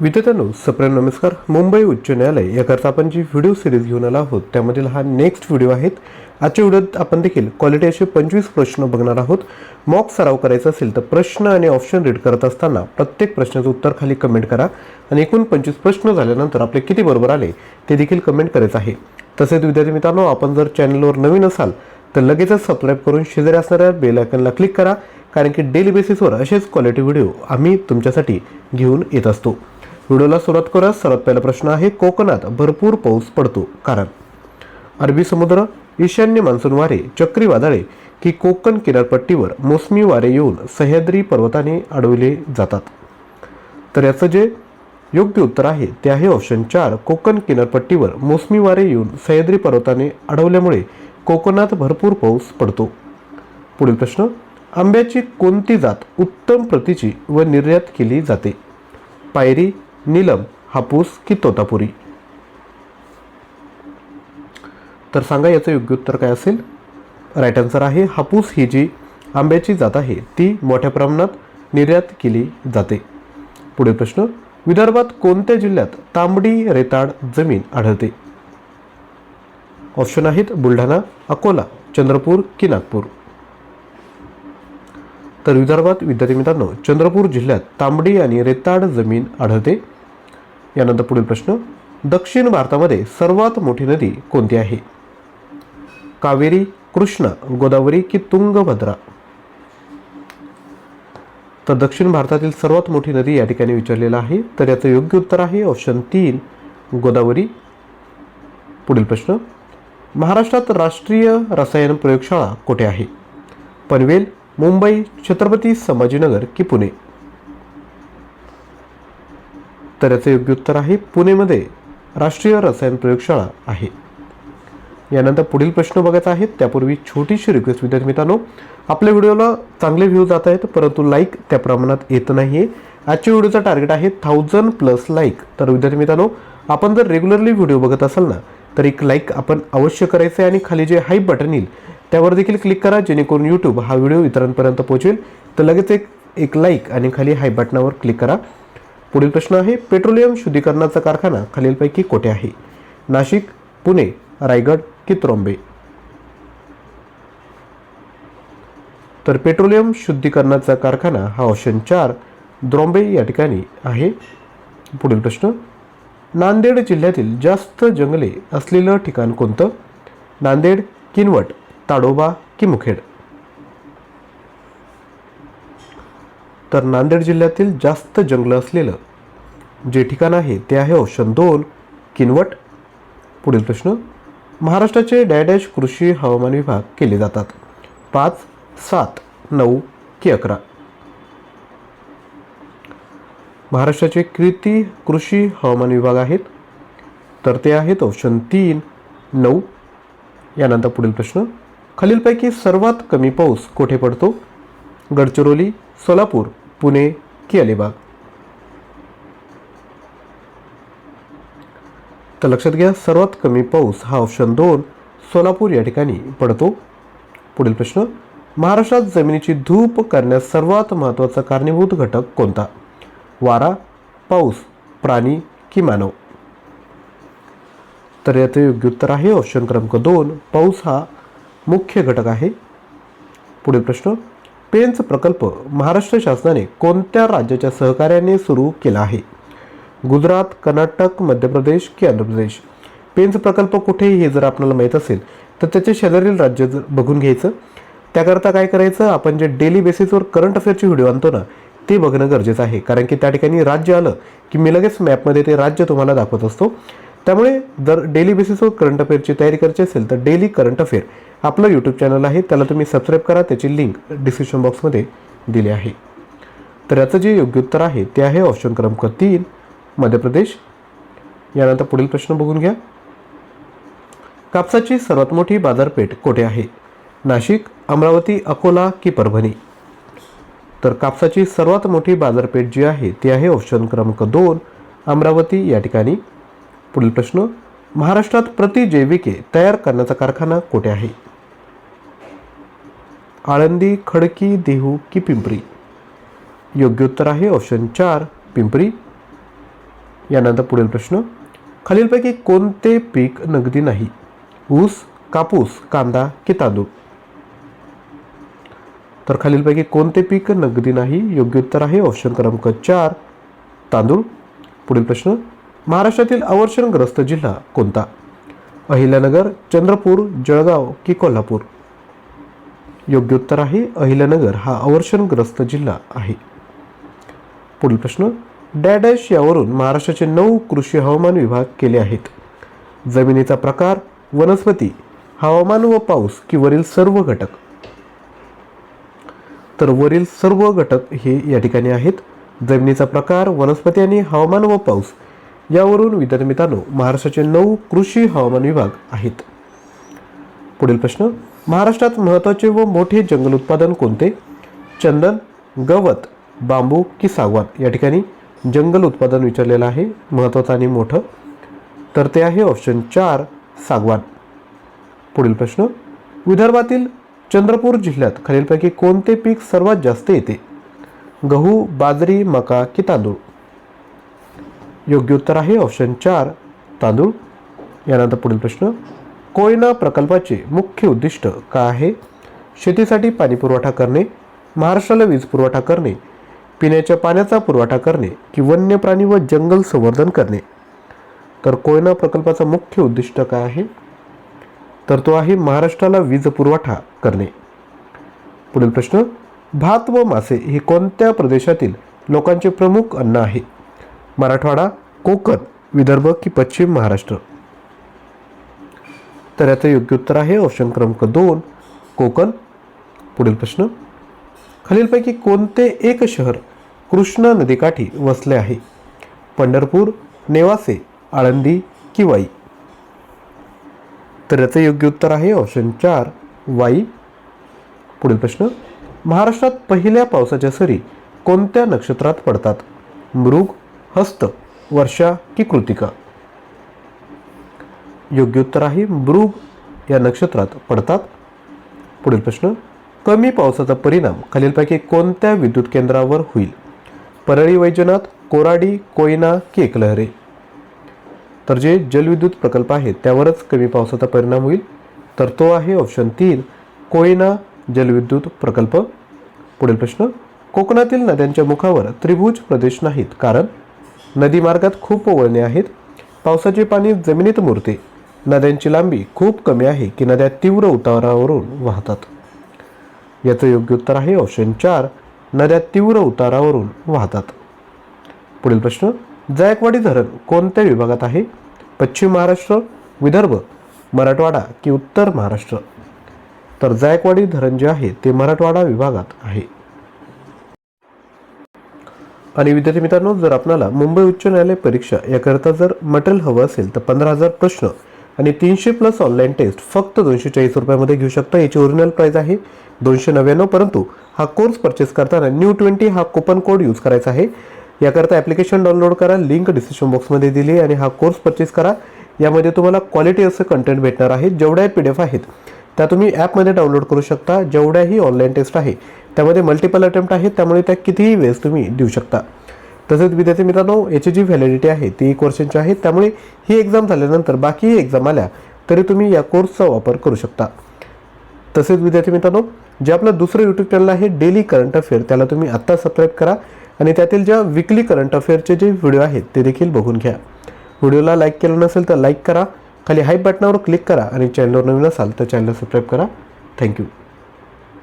विद्यार्थ्यांनो सप्रेम नमस्कार. मुंबई उच्च न्यायालय याकरता आपण जी व्हिडिओ सिरीज घेऊन आलो आहोत त्यामधील हा नेक्स्ट व्हिडिओ आहेत आजच्या व्हिडिओत आपण देखील क्वालिटी असे पंचवीस प्रश्न बघणार आहोत. मॉक सराव करायचा असेल तर प्रश्न आणि ऑप्शन रीड करत असताना प्रत्येक प्रश्नाचं उत्तर खाली कमेंट करा आणि एकूण पंचवीस प्रश्न झाल्यानंतर आपले किती बरोबर आले ते देखील कमेंट करायचं आहे. तसेच विद्यार्थी मित्रांनो आपण जर चॅनलवर नवीन असाल तर लगेचच सबस्क्राईब करून शेजारी असणाऱ्या बेल आयकनला क्लिक करा कारण की डेली बेसिसवर असेच क्वालिटी व्हिडिओ आम्ही तुमच्यासाठी घेऊन येत असतो. व्हिडिओला सुरुवात करूया. सर्वात पहिला प्रश्न आहे कोकणात भरपूर पाऊस पडतो. कारण? अरबी समुद्र ईशान्य मान्सून वारे चक्रीवादळे की कोकण किनारपट्टीवर मोसमी वारे येऊन सह्याद्री पर्वताने अडवले जातात. तर याचं जे योग्य उत्तर आहे ते आहे ऑप्शन चार कोकण किनारपट्टीवर मोसमी वारे येऊन सह्याद्री पर्वताने अडवल्यामुळे कोकणात भरपूर पाऊस पडतो. पुढील प्रश्न आंब्याची कोणती जात उत्तम प्रतीची व निर्यात केली जाते? पायरी नीलम हापूस की तोतापुरी? तर सांगा याचं योग्य उत्तर काय असेल? राईट आन्सर आहे हापूस ही जी आंब्याची जात आहे ती मोठ्या प्रमाणात निर्यात केली जाते. पुढील प्रश्न विदर्भात कोणत्या जिल्ह्यात तांबडी रेताड जमीन आढळते? ऑप्शन आहेत बुलढाणा अकोला चंद्रपूर की नागपूर. तर विदर्भात विद्यार्थी मित्रांनो चंद्रपूर जिल्ह्यात तांबडी आणि रेताड जमीन आढळते. यानंतर पुढील प्रश्न. दक्षिण भारतामध्ये सर्वात मोठी नदी कोणती आहे? कावेरी कृष्णा गोदावरी की तुंगभद्रा? तर दक्षिण भारतातील सर्वात मोठी नदी या ठिकाणी विचारलेलं आहे. तर याचं योग्य उत्तर आहे ऑप्शन तीन गोदावरी. पुढील प्रश्न. महाराष्ट्रात राष्ट्रीय रसायन प्रयोगशाळा कुठे आहे? पनवेल मुंबई छत्रपती संभाजीनगर की पुणे? तर याचं योग्य उत्तर आहे पुणेमध्ये राष्ट्रीय रसायन प्रयोगशाळा आहे. यानंतर पुढील प्रश्न बघायचा आहे त्यापूर्वी छोटीशी रिक्वेस्ट विद्यार्थी मित्रांनो आपल्या व्हिडिओला चांगले व्ह्यू जात आहेत परंतु लाईक त्या प्रमाणात येत नाही आहे आजच्या व्हिडिओचा टार्गेट आहे थाउजंड प्लस लाईक तर विद्यार्थी मित्रांनो आपण जर रेग्युलरली व्हिडिओ बघत असाल ना तर एक लाईक आपण अवश्य करायचं आहे आणि खाली जे हाईप बटन येईल त्यावर देखील क्लिक करा जेणेकरून यूट्यूब हा व्हिडिओ इतरांपर्यंत पोहोचेल. तर लगेच एक एक लाईक आणि खाली हाय बटनावर क्लिक करा. पुढील प्रश्न आहे पेट्रोलियम शुद्धीकरणाचा कारखाना खालीलपैकी कोठे आहे? नाशिक पुणे रायगड की त्रोंबे तर पेट्रोलियम शुद्धीकरणाचा कारखाना हा ऑप्शन चार द्रोंबे या ठिकाणी आहे. पुढील प्रश्न नांदेड जिल्ह्यातील जास्त जंगले असलेलं ठिकाण कोणतं? नांदेड किनवट ताडोबा की मुखेड? तर नांदेड जिल्ह्यातील जास्त जंगलं असलेलं. जे ठिकाण आहे ते आहे ऑप्शन दोन किनवट. पुढील प्रश्न महाराष्ट्राचे डॅडॅश कृषी हवामान विभाग केले जातात. पाच सात नऊ की अकरा. महाराष्ट्राचे कृती कृषी हवामान विभाग आहेत. तर ते आहेत ऑप्शन तीन नऊ. यानंतर पुढील प्रश्न खालीलपैकी सर्वात कमी पाऊस कोठे पडतो? गडचिरोली सोलापूर पुणे की अलिबाग तर लक्षात घ्या सर्वात कमी पाऊस हा ऑप्शन दोन सोलापूर या ठिकाणी पडतो. पुढील प्रश्न महाराष्ट्रात जमिनीची धूप करण्यास सर्वात महत्त्वाचा कारणीभूत घटक कोणता? वारा पाऊस प्राणी की मानव? तर याचं योग्य उत्तर आहे ऑप्शन क्रमांक दोन पाऊस हा मुख्य घटक आहे. पुढील प्रश्न पेंच प्रकल्प महाराष्ट्र शासनाने कोणत्या राज्याच्या सहकार्याने सुरू केला आहे? गुजरात कर्नाटक मध्य प्रदेश की आंध्र प्रदेश? पेंच प्रकल्प कुठे हे जर आपल्याला माहीत असेल तर त्याचे शेजारील राज्य जर बघून घ्यायचं त्याकरता काय करायचं? आपण जे डेली बेसिसवर करंट अफेअरचे व्हिडिओ आणतो ना ते बघणं गरजेचं आहे. कारण की त्या ठिकाणी राज्य आलं की मी लगेच मॅपमध्ये ते राज्य तुम्हाला दाखवत असतो. त्यामुळे जर डेली बेसिसवर करंट अफेअरची तयारी करायची असेल तर डेली करंट अफेअर आपलं यूट्यूब चॅनल आहे. त्याला तुम्ही सबस्क्राईब करा. त्याची लिंक डिस्क्रिप्शन बॉक्समध्ये दिली आहे. तर याचं जे योग्य उत्तर आहे ते आहे ऑप्शन क्रमांक तीन मध्य प्रदेश. यानंतर पुढील प्रश्न बघून घ्या. कापसाची सर्वात मोठी बाजारपेठ कोठे आहे? नाशिक अमरावती अकोला की परभणी? तर कापसाची सर्वात मोठी बाजारपेठ जी आहे ती आहे ऑप्शन क्रमांक दोन अमरावती या ठिकाणी. पुढील प्रश्न महाराष्ट्रात प्रतिजैविके तयार करण्याचा कारखाना कोठे आहे? आळंदी खडकी देहू की पिंपरी? योग्य उत्तर आहे ऑप्शन चार पिंपरी. यानंतर पुढील प्रश्न खालीलपैकी कोणते पीक नगदी नाही? ऊस कापूस कांदा की तांदूळ? तर खालीलपैकी कोणते पीक नगदी नाही? योग्य उत्तर आहे ऑप्शन क्रमांक चार तांदूळ. पुढील प्रश्न महाराष्ट्रातील अवर्षणग्रस्त जिल्हा कोणता? अहिल्यानगर चंद्रपूर जळगाव की कोल्हापूर? योग्य उत्तर आहे अहिल्यानगर हा अवर्षणग्रस्त जिल्हा आहे. पुढील प्रश्न डॅडॅश यावरून महाराष्ट्राचे नऊ कृषी हवामान विभाग केले आहेत. जमिनीचा प्रकार वनस्पती हवामान व पाऊस की वरील सर्व घटक? तर वरील सर्व घटक हे या ठिकाणी आहेत. जमिनीचा प्रकार वनस्पती आणि हवामान व पाऊस यावरून विद्यार्थी मित्रांनो महाराष्ट्राचे नऊ कृषी हवामान विभाग आहेत. पुढील प्रश्न महाराष्ट्रात महत्त्वाचे व मोठे जंगल उत्पादन कोणते? चंदन गवत बांबू की सागवान? या ठिकाणी जंगल उत्पादन विचारलेलं आहे महत्त्वाचं आणि मोठं. तर ते आहे ऑप्शन चार सागवान. पुढील प्रश्न विदर्भातील चंद्रपूर जिल्ह्यात खालीलपैकी कोणते पीक सर्वात जास्त येते? गहू बाजरी मका की तांदूळ? योग्य उत्तर आहे. ऑप्शन चार तांदूळ. यानंतर पुढील प्रश्न कोयना प्रकल्पाचे मुख्य उद्दिष्ट काय आहे? शेतीसाठी पाणी पुरवठा करणे महाराष्ट्राला वीज पुरवठा करणे पिण्याच्या पाण्याचा पुरवठा करणे की वन्य प्राणी व जंगल संवर्धन करणे? तर कोयना प्रकल्पाचा मुख्य उद्दिष्ट काय आहे? तर तो आहे महाराष्ट्राला वीज पुरवठा करणे. पुढील प्रश्न भात व मासे हे कोणत्या प्रदेशातील लोकांचे प्रमुख अन्न आहे? मराठवाडा कोकण विदर्भ की पश्चिम महाराष्ट्र. तर याचं योग्य उत्तर आहे ऑप्शन क्रमांक दोन कोकण. पुढील प्रश्न. खालीलपैकी कोणते एक शहर कृष्णा नदीकाठी वसले आहे? पंढरपूर नेवासे आळंदी की वाई? तर याचं योग्य उत्तर आहे ऑप्शन चार वाई. पुढील प्रश्न. महाराष्ट्रात पहिल्या पावसाच्या सरी कोणत्या नक्षत्रात पडतात? मृग हस्त वर्षा की कृतिका? योग्य उत्तर आहे मृग या नक्षत्रात पडतात. पुढील प्रश्न कमी पावसाचा परिणाम खालीलपैकी कोणत्या विद्युत केंद्रावर होईल? परळी वैजनाथ कोराडी कोयना की एकलहरे? तर जे जलविद्युत प्रकल्प आहेत त्यावरच कमी पावसाचा परिणाम होईल. तर तो आहे ऑप्शन तीन कोयना जलविद्युत प्रकल्प. पुढील प्रश्न कोकणातील नद्यांच्या मुखावर त्रिभुज प्रदेश नाहीत. कारण? नदी मार्गात खूप वळणे आहेत. पावसाचे पाणी जमिनीत मुरते. नद्यांची लांबी खूप कमी आहे की नद्या तीव्र उतारावरून वाहतात. याचं योग्य उत्तर आहे ऑप्शन चार नद्या तीव्र उतारावरून वाहतात. पुढील प्रश्न जायकवाडी धरण कोणत्या विभागात आहे? पश्चिम महाराष्ट्र विदर्भ मराठवाडा की उत्तर महाराष्ट्र? तर जायकवाडी धरण जे आहे ते मराठवाडा विभागात आहे. आणि विद्यार्थी मित्रांनो जर आपल्याला मुंबई उच्च न्यायालय परीक्षा याकरता जर मटेरियल हवं असेल तर पंधरा हजार प्रश्न आणि तीनशे प्लस ऑनलाईन टेस्ट फक्त दोनशे चाळीस रुपयामध्ये घेऊ शकता. याची ओरिजिनल प्राईस आहे दोनशे नव्याण्णव परंतु हा कोर्स परचेस करताना न्यू ट्वेंटी हा कुपन कोड यूज करायचा आहे. याकरता ॲप्लिकेशन डाउनलोड करा लिंक डिस्क्रिप्शन बॉक्समध्ये दिली आहे आणि हा कोर्स परचेस करा. यामध्ये तुम्हाला क्वालिटी असं कंटेंट भेटणार आहे जेवढ्या पी डी एफ आहेत त्या तुम्ही ॲपमध्ये डाउनलोड करू शकता जेवढ्याही ऑनलाईन टेस्ट आहे. त्यामध्ये मल्टिपल अटेम्प्ट आहेत त्यामुळे त्या कितीही वेळेस तुम्ही देऊ शकता. तसेच विद्यार्थी मित्रांनो याची जी व्हॅलिडिटी आहे ती एक वर्षांची आहे त्यामुळे ही एक्झाम झाल्यानंतर बाकीही एक्झाम आल्या तरी तुम्ही या कोर्सचा वापर करू शकता. तसेच विद्यार्थी मित्रांनो जे आपलं दुसरं यूट्यूब चॅनल आहे डेली करंट अफेअर त्याला तुम्ही आत्ता सबस्क्राईब करा आणि त्यातील ज्या विकली करंट अफेअरचे जे व्हिडिओ आहेत ते देखील बघून घ्या. व्हिडिओला लाईक केलं नसेल तर लाईक करा खाली हाईप बटनावर क्लिक करा आणि चॅनलवर नवीन असाल तर चॅनल सबस्क्राईब करा. थँक्यू